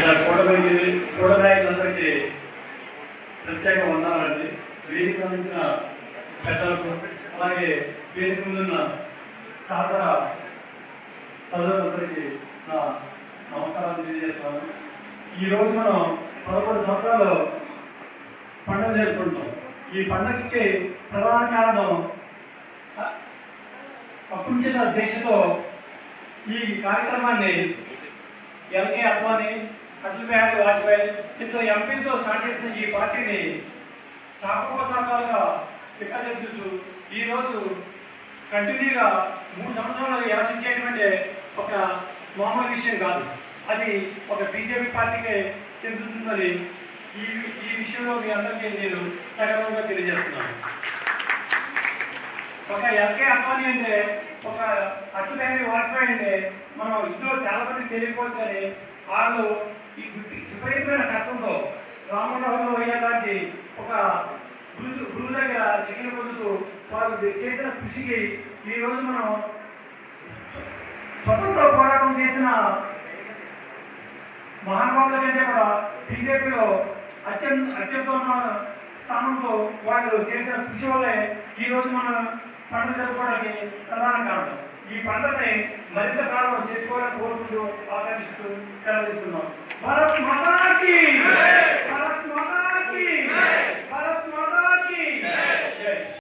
ఇలా కూడబడి కూడనాయకులందరికీ ప్రత్యేక వందనాలండి. వేదిక అందించిన పెద్దలకు అలాగే వేదిక ముందున్న సహచర చదువులందరికీ నా నమస్కారాలు తెలియజేస్తాను ఈ రోజు మనం పదకొండు సంవత్సరాలు పండుగ జరుపుకుంటాం ఈ పండుగకి ప్రధాన కారణం అ- అకుంఠిత దీక్షతో ఈ కార్యక్రమాన్ని ఎల్కే అద్వానీ అటల్ బిహారీ వాజ్పేయి ఇద్దరు ఎంపీలతో స్టార్ట్ చేసిన ఈ పార్టీని శాఖోపశాఖలుగా వికసిస్తూ ఈ రోజు కంటిన్యూగా మూడు సంవత్సరాలు ఎలక్షన్ చేయడం అంటే ఒక మామూలు విషయం కాదు. అది ఒక బీజేపీ పార్టీకే చెందుతుందని ఈ ఈ విషయంలో మీ అందరికీ నేను సగర్వంగా తెలియజేస్తున్నాను. ఒక ఎల్కే అంబానీ అంటే ఒక అటల్ బిహారీ వాజ్పేయి అంటే మనం ఇందులో చాలా మంది తెలియకపోవచ్చు కానీ వాళ్ళు ఈ విపరీతమైన కష్టంతో రామమోహన్ లోహియా లాంటి ఒక గురు గురువు దగ్గర శిక్షణ పొందుతూ వారు చేసిన కృషికి ఈరోజు మనం స్వతంత్ర పోరాటం చేసిన మహానుభావుల కంటే కూడా బీజేపీలో అత్యంత అత్యుత్తమ స్థానంతో వాళ్ళు చేసిన కృషి వల్లే ఈరోజు మనం పంట జరుపుకోవడానికి ప్రధాన కారణం. ఈ పండుగని మరింత కాలం చేసుకోవాలని కోరుకుంటూ ఆకర్షిస్తూ సెలవు తీసుకున్నాం భారత్ మాతాకి!